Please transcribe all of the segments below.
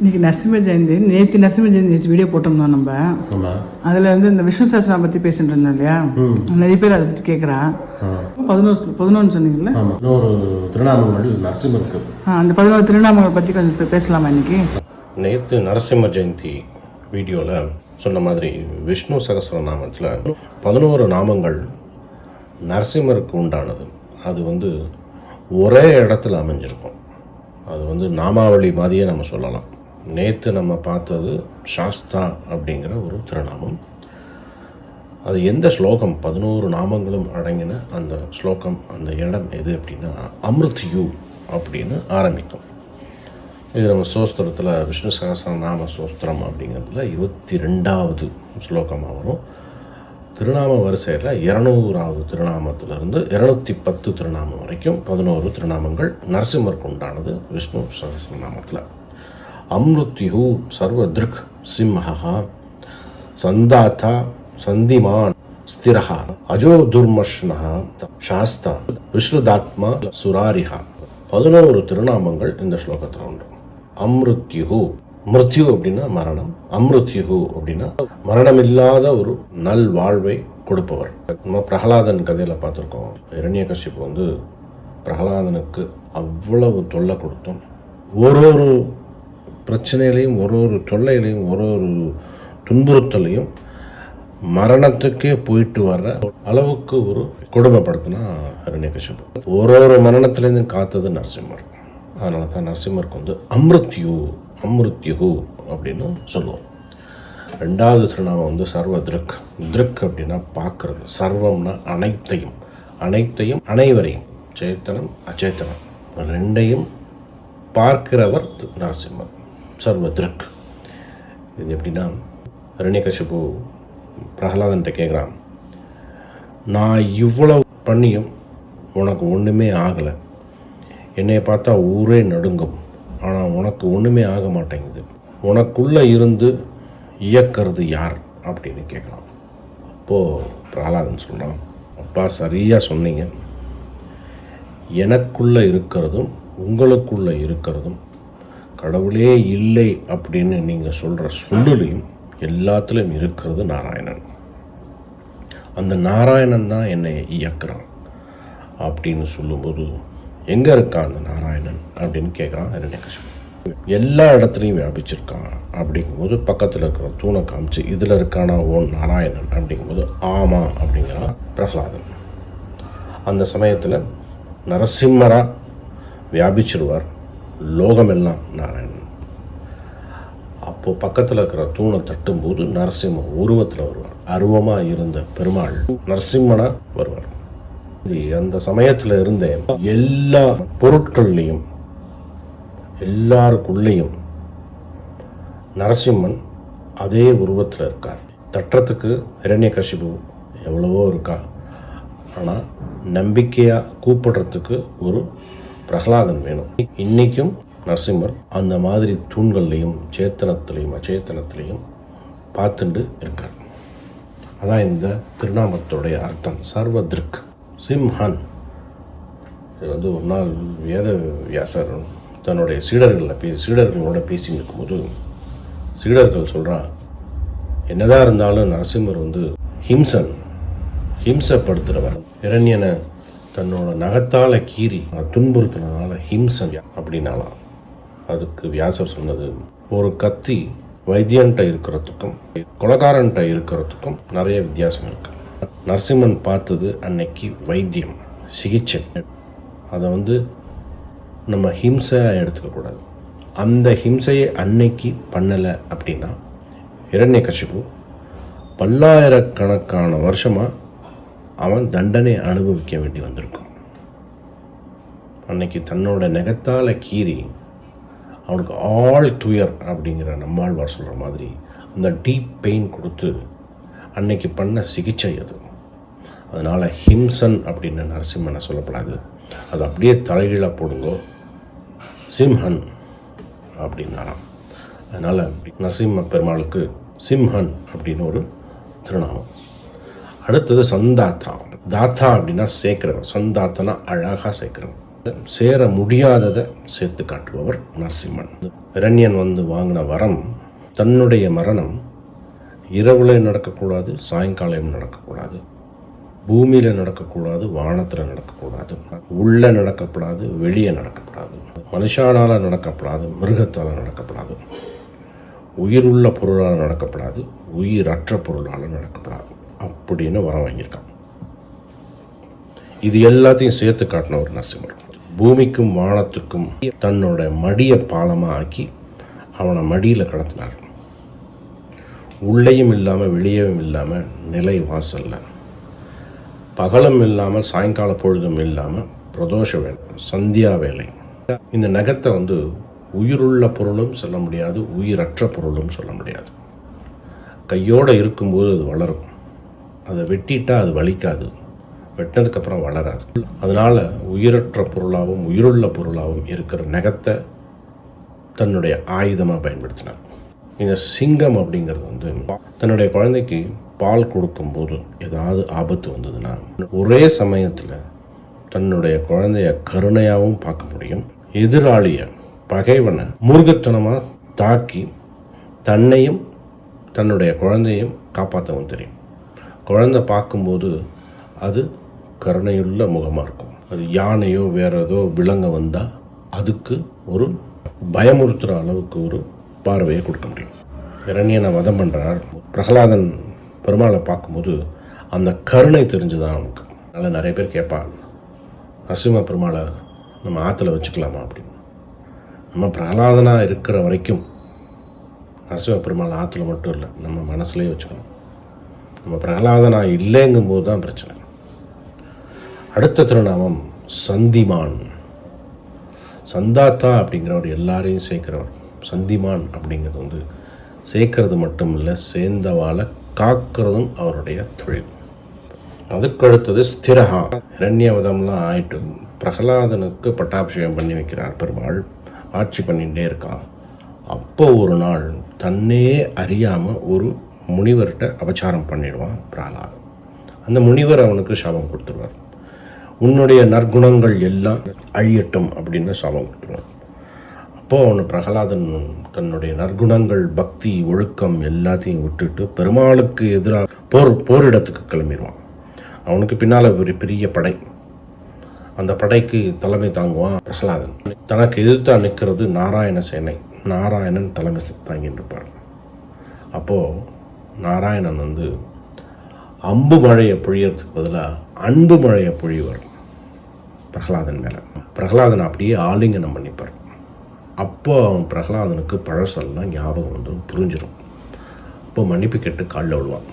இன்னைக்கு நரசிம்ம ஜெயந்தி நேற்று நரசிம்ம ஜெயந்தி நேற்று வீடியோ போட்டோம்னா நம்ம. அதில் வந்து இந்த விஷ்ணு சஹஸ்ரம் பற்றி பேசிட்டு இருந்தோம் இல்லையா? நிறைய பேர் அதை பற்றி கேட்குறா பதினோரு பதினொன்று சொன்னீங்கல்ல? இன்னொரு திருநாமங்கள் நரசிம்மருக்கு அந்த பதினோரு திருநாமங்களை பற்றி கொஞ்சம் பேசலாமா இன்னைக்கு? நேற்று நரசிம்ம ஜெயந்தி வீடியோவில் சொன்ன மாதிரி விஷ்ணு சகஸ்ரநாமத்தில் பதினோரு நாமங்கள் நரசிம்மருக்கு உண்டானது. அது வந்து ஒரே இடத்துல அமைஞ்சிருக்கும். அது வந்து நாமாவளி மாதிரியே நம்ம சொல்லலாம். நேற்று நம்ம பார்த்தது சாஸ்தா அப்படிங்கிற ஒரு திருநாமம். அது எந்த ஸ்லோகம்? பதினோரு நாமங்களும் அடங்கின அந்த ஸ்லோகம் அந்த இடம் எது அப்படின்னா அமிர்த் யூ அப்படின்னு ஆரம்பிக்கும். இது நம்ம சோஸ்திரத்தில் விஷ்ணு சகசரநாம சோஸ்திரம் அப்படிங்கிறதுல இருபத்தி ரெண்டாவது ஸ்லோகமாக வரும். திருநாம வரிசையில் இரநூறாவது திருநாமத்திலிருந்து இரநூத்தி பத்து திருநாமம் வரைக்கும் பதினோரு திருநாமங்கள் நரசிம்மருக்கு உண்டானது விஷ்ணு சகசரநாமத்தில் அம்ருத்யு சர்வதிருக் திருக் சந்தாத்தா சந்திமான் ஸ்திரஹா. அஜோ துர்மஷ்னஹா. சாஸ்தா. விஷ்ணுதாத்மா சுராரிஹா. பதினோரு திருநாமங்கள் இந்த ஸ்லோகத்தில் உண்டு. அம்ருத்யுஹு மிருத்யு அப்படின்னா மரணம். அம்ருத்யுஹு அப்படின்னா மரணமில்லாத ஒரு நல் வாழ்வை கொடுப்பவர். நம்ம பிரகலாதன் கதையில் பார்த்துருக்கோம். இரண்யகசிப்பு வந்து பிரகலாதனுக்கு அவ்வளவு தொல்லை கொடுத்தோம். ஒரு ஒரு பிரச்சனையிலையும் ஒரு ஒரு தொல்லையிலையும் ஒரு ஒரு துன்புறுத்தலையும் மரணத்துக்கே போயிட்டு வர்ற அளவுக்கு ஒரு கொடுமைப்படுத்தினா ஹரண்யகசிப்பு ஒரு ஒரு மரணத்துலேருந்தும் காத்தது நரசிம்மர். அதனால தான் நரசிம்மருக்கு வந்து அமிர்த்யு அமிர்த்யுகு அப்படின்னு சொல்லுவோம். ரெண்டாவது திருநாமம் வந்து சர்வ திருக். திருக் அப்படின்னா பார்க்குறது. சர்வம்னா அனைத்தையும். அனைத்தையும் அனைவரையும். சேத்தனம் அச்சேத்தனம். ரெண்டையும் பார்க்கிறவர் நரசிம்மர். சர்வத்ருக் இது எப்படின்னா இரண்யகசிப்பு பிரகலாதன்ட்ட கேட்குறான் நான் இவ்வளோ பண்ணியும் உனக்கு ஒன்றுமே ஆகலை. என்னை பார்த்தா ஊரே நடுங்கும். ஆனால் உனக்கு ஒன்றுமே ஆக மாட்டேங்குது. உனக்குள்ளே இருந்து இயக்கிறது யார்? அப்படின்னு கேட்குறான் அப்போது பிரகலாதன் சொல்கிறான் அப்பா சரியாக சொன்னீங்க. எனக்குள்ளே இருக்கிறதும் உங்களுக்குள்ளே இருக்கிறதும் கடவுளே இல்லை அப்படின்னு நீங்கள் சொல்கிற சொல்லுலையும் எல்லாத்துலேயும் இருக்கிறது நாராயணன். அந்த நாராயணன் தான் என்னை இயக்குறான் அப்படின்னு சொல்லும்போது எங்கே இருக்கான் அந்த நாராயணன் அப்படின்னு கேட்குறான் இரண்யகசிபு எல்லா இடத்துலையும் வியாபிச்சிருக்கான் அப்படிங்கும்போது பக்கத்தில் இருக்கிற தூணை காமிச்சு இதில் இருக்கானா ஓ நாராயணன்? அப்படிங்கும்போது ஆமா அப்படிங்கிறான் பிரகலாதன். அந்த சமயத்தில் நரசிம்மரா வியாபிச்சிருவார். லோகமெல்லாம் நாராயணன். அப்போ பக்கத்தில் இருக்கிற தூணை தட்டும்போது நரசிம்ம உருவத்தில் வருவார். அருவமாக இருந்த பெருமாள் நரசிம்மனாக வருவார். அந்த சமயத்தில் இருந்தே எல்லா பொருட்கள்லையும் எல்லாருக்குள்ளேயும் நரசிம்மன் அதே உருவத்தில் இருக்கார். தட்டுறதுக்கு இரண்யகசிபு எவ்வளவோ இருக்கா. ஆனால் நம்பிக்கையாக கூப்பிடுறதுக்கு ஒரு பிரகலாதன் வேணும். இன்னைக்கும் நரசிம்மர் அந்த மாதிரி தூண்கள்லையும் சேத்தனத்திலையும் அச்சேத்தனத்திலையும் பார்த்துண்டு இருக்கார் அதான் இந்த திருநாமத்துடைய அர்த்தம். சர்வ திருக் சிம்ஹன். இது வந்து ஒரு நாள் வேத வியாசர் தன்னுடைய சீடர்களில் பே சீடர்களோட பேசி நிற்கும்போது சீடர்கள் சொல்கிறா என்னதான் இருந்தாலும் நரசிம்மர் வந்து ஹிம்சன் ஹிம்சப்படுத்துகிறவர் இரண்யனை தன்னோட நகத்தால் கீறி துன்புறுத்தினால ஹிம்சன் அப்படின்னாலாம் அதுக்கு வியாசர் சொன்னது ஒரு கத்தி வைத்தியன்ட்ட இருக்கிறதுக்கும் கொலகாரன்ட்ட இருக்கிறதுக்கும் நிறைய வித்தியாசம் இருக்கு. நரசிம்மன் பார்த்தது அன்னைக்கு வைத்தியம் சிகிச்சை. அதை வந்து நம்ம ஹிம்சையாக எடுத்துக்கக்கூடாது அந்த ஹிம்சையை அன்னைக்கு பண்ணலை அப்படின்னா இரண்யகசிபு பல்லாயிரக்கணக்கான வருஷமாக அவன் தண்டனை அனுபவிக்க வேண்டி வந்திருக்கும். அன்னைக்கு தன்னோட நெகத்தால் கீறி அவனுக்கு ஆள் துயர் அப்படிங்கிற நம்மாழ்வார் சொல்கிற மாதிரி அந்த டீப் பெயின் கொடுத்து அன்னைக்கு பண்ண சிகிச்சை அது. அதனால் ஹிம்சன் அப்படின்னு நரசிம்மனை சொல்லப்படாது. அது அப்படியே தலைகீழாக போடுங்கோ. சிம்ஹன் அப்படின்னாராம். அதனால் நரசிம்ம பெருமாளுக்கு சிம்ஹன் அப்படின்னு ஒரு திருநாமம். அடுத்தது சந்தாத்தா தாத்தா அப்படின்னா சேர்க்கிறவர் சந்தாத்தனா அழகாக சேர்க்கிறவர் சேர முடியாததை சேர்த்து காட்டுபவர் நரசிம்மன். இரண்யன் வந்து வாங்கின வரம் தன்னுடைய மரணம் இரவுல நடக்கக்கூடாது சாயங்காலம் நடக்கக்கூடாது பூமியில் நடக்கக்கூடாது வானத்தில் நடக்கக்கூடாது உள்ளே நடக்கப்படாது வெளியே நடக்கப்படாது மனுஷானால் நடக்கப்படாது மிருகத்தால் நடக்கப்படாது உயிருள்ள பொருளால் நடக்கப்படாது உயிரற்ற பொருளால் நடக்கப்படாது. அப்படின்னு வரம் வாங்கியிருக்கான். இது எல்லாத்தையும் சேர்த்து காட்டின ஒரு நரசிம்மர். பூமிக்கும் வானத்துக்கும் தன்னோட மடியை பாலமாக ஆக்கி அவனை மடியில் கடத்தினார். உள்ளேயும் இல்லாமல் வெளியேவும் இல்லாமல் நிலை வாசலில். பகலும் இல்லாமல் சாயங்கால பொழுதும் இல்லாமல் பிரதோஷ வேலை சந்தியா வேலை இந்த நகத்தை வந்து உயிருள்ள பொருளும் சொல்ல முடியாது உயிரற்ற பொருளும் சொல்ல முடியாது. கையோடு இருக்கும்போது அது வளரும். அதை வெட்டிட்டால் அது வலிக்காது. வெட்டினதுக்கப்புறம் வளராது. அதனால் உயிரற்ற பொருளாகவும் உயிருள்ள பொருளாகவும் இருக்கிற நகத்தை தன்னுடைய ஆயுதமாக பயன்படுத்தினார். இந்த சிங்கம் அப்படிங்கிறது வந்து தன்னுடைய குழந்தைக்கு பால் கொடுக்கும்போது ஏதாவது ஆபத்து வந்ததுன்னா ஒரே சமயத்தில் தன்னுடைய குழந்தைய கருணையாகவும் பார்க்க முடியும். எதிராளியை பகைவனை முருகத்தனமாக தாக்கி தன்னையும் தன்னுடைய குழந்தையும் காப்பாற்றவும் தெரியும். குழந்தை பார்க்கும்போது அது கருணையுள்ள முகமாக இருக்கும். அது யானையோ வேற ஏதோ விலங்க வந்தால் அதுக்கு ஒரு பயமுறுத்துகிற அளவுக்கு ஒரு பார்வையை கொடுக்க முடியும். இரணியனை வதம் பண்ணுறார் பிரகலாதன் பெருமாளை பார்க்கும்போது அந்த கருணை தெரிஞ்சுதான் அவனுக்கு. அதனால் நிறைய பேர் கேட்பா நரசிம்ம பெருமாளை நம்ம ஆற்றுல வச்சுக்கலாமா அப்படின்னு. நம்ம பிரகலாதனாக இருக்கிற வரைக்கும் நரசிம்ம பெருமாள் ஆற்றுல மட்டும் இல்லை நம்ம மனசுலேயே வச்சுக்கணும். நம்ம பிரகலாதனா இல்லைங்கும்போது தான் பிரச்சனை. அடுத்த திருநாமம் சந்திமான். சந்தாத்தா அப்படிங்கிறவர் எல்லாரையும் சேர்க்கிறவர். சந்திமான் அப்படிங்கிறது வந்து சேர்க்கறது மட்டும் இல்லை சேர்ந்தவாளை காக்கிறதும் அவருடைய தொழில். அதுக்கு அடுத்தது ஸ்திரஹா. இரண்யவதம்லாம் ஆயிட்டு பிரகலாதனுக்கு பட்டாபிஷேகம் பண்ணி வைக்கிறார் பெருமாள். ஆட்சி பண்ணிகிட்டே இருக்கான் அப்போ ஒரு நாள் தன்னையே அறியாமல் ஒரு முனிவர்கிட்ட அபச்சாரம் பண்ணிடுவான் பிரகலாத் அந்த முனிவர் அவனுக்கு சாபம் கொடுத்துருவார். உன்னுடைய நற்குணங்கள் எல்லாம் அழியட்டும் அப்படின்னு சாபம் கொடுத்துருவார். அப்போது அவனு பிரகலாதன் தன்னுடைய நற்குணங்கள் பக்தி ஒழுக்கம் எல்லாத்தையும் விட்டுட்டு பெருமாளுக்கு எதிராக போர் போரிடத்துக்கு கிளம்பிடுவான். அவனுக்கு பின்னால் ஒரு பெரிய படை. அந்த படைக்கு தலைமை தாங்குவான் பிரகலாதன். தனக்கு எதிர்த்தா நிற்கிறது நாராயண சேனை. நாராயணன் தலைமை தாங்கிட்டு இருப்பார் அப்போது நாராயணன் வந்து அம்பு மழையை பொழியறதுக்கு பதிலாக அன்பு மழையை பொழிவர். பிரகலாதன் மேலே. பிரகலாதன் அப்படியே ஆலிங்கனம் பண்ணிப்பார். அப்போ அவன் பிரகலாதனுக்கு பழசெல்லாம் ஞாபகம் வந்து புரிஞ்சிடும் அப்போ மன்னிப்பு கேட்டு காலில் விடுவான்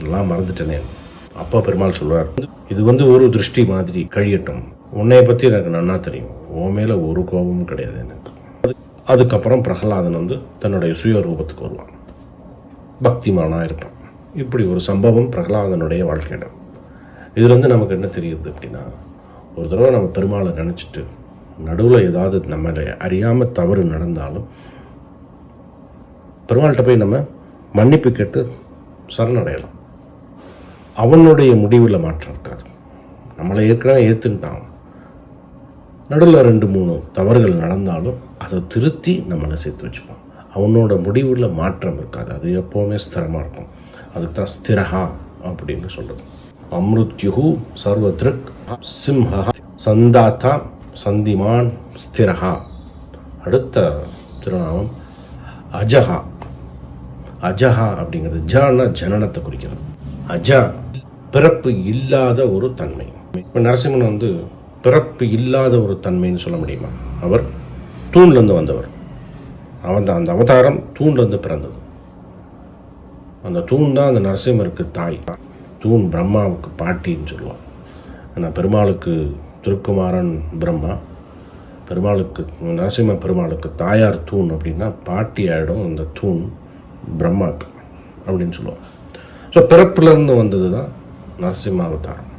நல்லா மறந்துட்டேனே. அப்பா பெருமாள் சொல்வார் இது வந்து ஒரு திருஷ்டி மாதிரி கழியட்டும். உன்னைய பற்றி எனக்கு நன்னா தெரியும். உன் மேலே ஒரு கோபமும் கிடையாது எனக்கு. அது அதுக்கப்புறம் பிரகலாதன் வந்து தன்னுடைய சுய ரூபத்துக்கு வருவான். பக்திமானாக இருப்பான் இப்படி ஒரு சம்பவம் பிரகலாதனுடைய வாழ்க்கையிடம் இதுலேருந்து நமக்கு என்ன தெரியுது அப்படின்னா ஒரு தடவை நம்ம பெருமாளை நினச்சிட்டு நடுவில் ஏதாவது நம்ம அறியாமல் தவறு நடந்தாலும் பெருமாள்கிட்ட போய் நம்ம மன்னிப்பு கேட்டு சரணடையலாம். அவனுடைய முடிவில் மாற்றம் இருக்காது. நம்மளை ஏற்கனவே ஏற்றுக்கிட்டான் நடுவில் ரெண்டு மூணு தவறுகள் நடந்தாலும் அதை திருத்தி நம்மளை சேர்த்து வச்சுப்பான் அவனோட முடிவில் மாற்றம் இருக்காது. அது எப்போவுமே ஸ்திரமாக இருக்கும். அதுக்கு தான் ஸ்திரஹா அப்படின்னு சொல்கிறது அம்ருத்யுஹு சர்வத்ருக் சிம்ஹா சந்தாத்தா சந்திமான் ஸ்திரஹா. அடுத்த திருநாமம் அஜஹா. அஜஹா அப்படிங்கிறது ஜன ஜனனத்தை குறிக்கிறது. அஜா பிறப்பு இல்லாத ஒரு தன்மை. இப்போ நரசிம்மன் வந்து பிறப்பு இல்லாத ஒரு தன்மைன்னு சொல்ல முடியுமா? அவர் தூண்லேருந்து வந்தவர். அவன் அந்த அவதாரம் தூண்லேருந்து பிறந்தது. அந்த தூண் தான் அந்த நரசிம்மருக்கு தாய். தூண் பிரம்மாவுக்கு பாட்டின்னு சொல்லுவான். ஆனால் பெருமாளுக்கு திருக்குமாரன் பிரம்மா. பெருமாளுக்கு நரசிம்ம பெருமாளுக்கு தாயார் தூண் அப்படின்னா பாட்டி ஆகிடும் அந்த தூண் பிரம்மாக்கு அப்படின்னு சொல்லுவான். ஸோ பிறப்புலேருந்து வந்தது தான் நரசிம்ம அவதாரம்.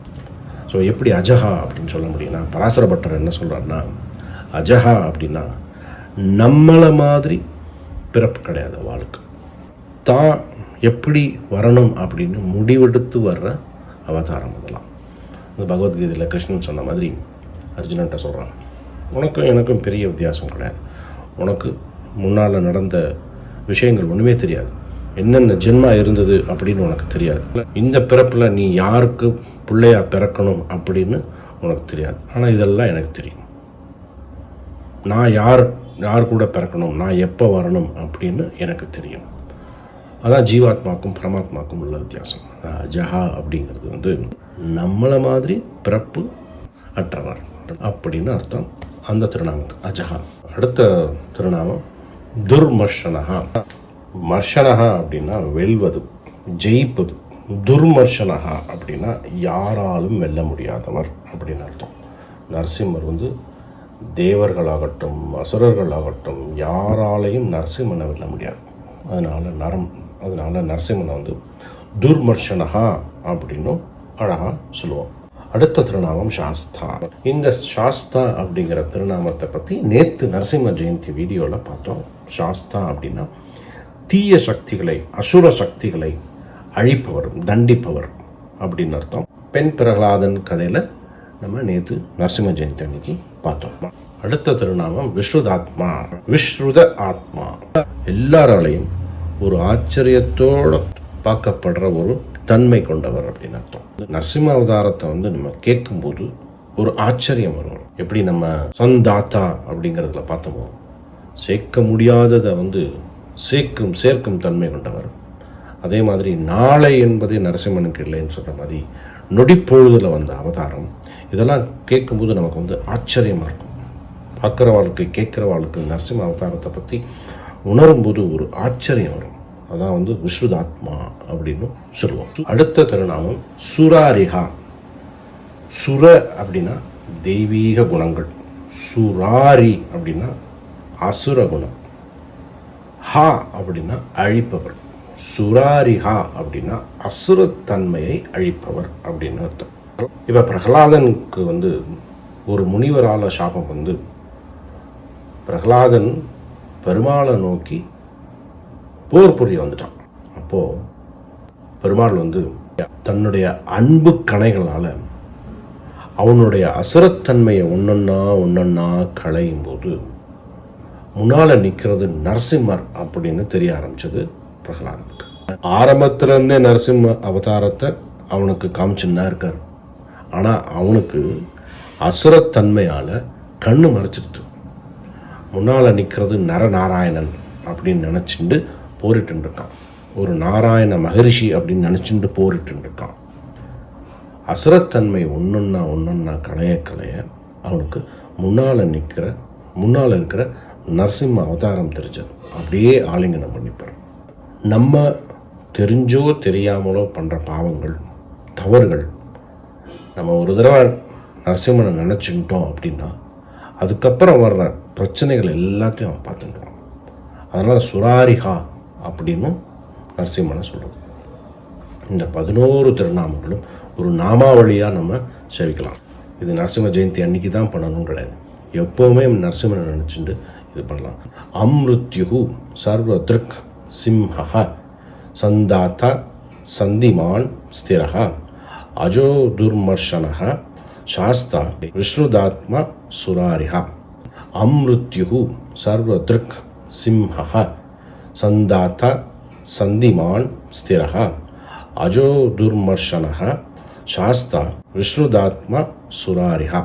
ஸோ எப்படி அஜஹா அப்படின்னு சொல்ல முடியும்னா பராசரப்பட்டர் என்ன சொல்கிறாருன்னா அஜஹா அப்படின்னா நம்மளை மாதிரி பிறப்பு கிடையாது அவளுக்கு தான் எப்படி வரணும் அப்படின்னு முடிவெடுத்து வர்ற அவதாரம் அதெல்லாம். இந்த பகவத்கீதையில் கிருஷ்ணன் சொன்ன மாதிரி அர்ஜுனன்ட்ட சொல்கிறான் உனக்கும் எனக்கும் பெரிய வித்தியாசம் கிடையாது. உனக்கு முன்னால் நடந்த விஷயங்கள் ஒன்றுமே தெரியாது. என்னென்ன ஜென்மா இருந்தது அப்படின்னு உனக்கு தெரியாது. இந்த பிறப்பில் நீ யாருக்கு பிள்ளையா பிறக்கணும் அப்படின்னு உனக்கு தெரியாது. ஆனால் இதெல்லாம் எனக்கு தெரியும். நான் யார் யார் கூட பிறக்கணும்? நான் எப்போ வரணும்? அப்படின்னு எனக்கு தெரியும். அதான் ஜீவாத்மாக்கும் பரமாத்மாக்கும் உள்ள வித்தியாசம். ஜஹா அப்படிங்கிறது வந்து நம்மளை மாதிரி பிறப்பு அற்றவர் அப்படின்னு அர்த்தம். அந்த திருநாமத்துக்கு அஜஹா அடுத்த திருநாமம் துர்மர்ஷனகா மர்ஷனகா அப்படின்னா வெல்வது ஜெயிப்பது. துர்மர்ஷனஹா அப்படின்னா யாராலும் வெல்ல முடியாதவர் அப்படின்னு அர்த்தம். நரசிம்மர் வந்து தேவர்களாகட்டும் அசுரர்களாகட்டும் யாராலையும் நரசிம்மனை வெல்ல முடியாது. அதனால் நரம் அதனால் நரசிம்மனை வந்து துர்மர்ஷனகா அப்படின்னும் அழகாக சொல்லுவோம். அடுத்த திருநாமம் சாஸ்தா. இந்த சாஸ்தா அப்படிங்கிற திருநாமத்தை பற்றி நேற்று நரசிம்ம ஜெயந்தி வீடியோவில் பார்த்தோம். சாஸ்தா அப்படின்னா தீய சக்திகளை அசுர சக்திகளை அழிப்பவர் தண்டிப்பவர் அப்படின்னு அர்த்தம். பெண் பிரகலாதன் கதையில் நம்ம நேற்று நரசிம்ம ஜெயந்தி அன்னைக்கு பார்த்தோம். அடுத்த திருநாமம் விஸ்ருதாத்மா. விஸ்ருத ஆத்மா. எல்லாராலையும் ஒரு ஆச்சரியத்தோட பார்க்கப்படுற ஒரு தன்மை கொண்டவர் அப்படின்னு அர்த்தம். நரசிம்ம அவதாரத்தை வந்து நம்ம கேட்கும்போது ஒரு ஆச்சரியம் வரும். எப்படி நம்ம சந்தாத்தா அப்படிங்கிறதுல பார்த்தோமோ சேர்க்க முடியாததை வந்து சேர்க்கும் சேர்க்கும் தன்மை கொண்டவர். அதே மாதிரி நாளை என்பதே நரசிம்மனுக்கு இல்லைன்னு சொல்கிற மாதிரி நொடிப்பொழுதில் வந்த அவதாரம். இதெல்லாம் கேட்கும்போது நமக்கு வந்து ஆச்சரியமாக இருக்கும். பார்க்குறவாளுக்கு கேட்குறவாளுக்கு நரசிம்ம அவதாரத்தை பற்றி உணரும்போது ஒரு ஆச்சரியம் வரும். அதான் வந்து விஸ்ருதாத்மா அப்படின்னு சொல்லுவோம். அடுத்த திருநாமம் சுராரிகா. சுர அப்படின்னா தெய்வீக குணங்கள். சுராரி அப்படின்னா அசுர குணம். ஹா அப்படின்னா அழிப்பவர். சுராரிஹா அப்படின்னா அசுரத்தன்மையை அழிப்பவர் அப்படின்னு அர்த்தம். இப்போ பிரகலாதனுக்கு வந்து ஒரு முனிவரால சாபம் வந்து பிரகலாதன் பெருமாளை நோக்கி போர் புரிய வந்துட்டான். அப்போது பெருமாள் வந்து தன்னுடைய அன்பு கணைகளால் அவனுடைய அசுரத்தன்மையை ஒன்றொன்னா ஒன்றொன்னா களையும் போது முன்னால் நிற்கிறது நரசிம்மர் அப்படின்னு தெரிய ஆரம்பிச்சது பிரகலாதனுக்கு. ஆரம்பத்துல இருந்தே நரசிம்ம அவதாரத்தை அவனுக்கு காமிச்சுன்னா இருக்கார். ஆனால் அவனுக்கு அசுரத்தன்மையால் கண்ணு மறைச்சிடுது முன்னால் நிற்கிறது நரநாராயணன் அப்படின்னு நினச்சிண்டு போரிட்டு இருக்கான் ஒரு நாராயண மகரிஷி அப்படின்னு நினச்சிண்டு போரிட்டு இருக்கான் அசுரத்தன்மை ஒன்றுன்னா ஒன்றுன்னா கலைய கலைய அவனுக்கு முன்னால் நிற்கிற முன்னால் இருக்கிற நரசிம்ம அவதாரம் தெரிஞ்சது. அப்படியே ஆலிங்கனம் பண்ணிப்பார். நம்ம தெரிஞ்சோ தெரியாமலோ பண்ணுற பாவங்கள் தவறுகள் நம்ம ஒரு தடவை நரசிம்மனை நினச்சிக்கிட்டோம் அப்படின்னா அதுக்கப்புறம் வர்ற பிரச்சனைகள் எல்லாத்தையும் அவன் பார்த்துட்டுருவான் அதனால் சுராரிகா அப்படின்னும் நரசிம்மனை சொல்கிறது இந்த பதினோரு திருநாமங்களும் ஒரு நாமாவளியாக நம்ம சேவிக்கலாம். இது நரசிம்ம ஜெயந்தி அன்னைக்கு தான் பண்ணணும் கிடையாது. எப்போவுமே நரசிம்மனை நினச்சிட்டு இது பண்ணலாம். அம்ருத்யு சர்வ திருக் சந்தாத்தா சந்திமான் ஸ்திரகா அஜோ துர்மர்ஷனः சாஸ்தா விஷ்ணுதாத்மா சுராரிஹ அம்ருத்யு சர்வ திருக் சிம்ஹ சந்தாத்தா சந்திமான் ஸ்திரः அஜோ துர்மர்ஷனः சாஸ்தா விஷ்ணுதாத்மா சுராரிஹ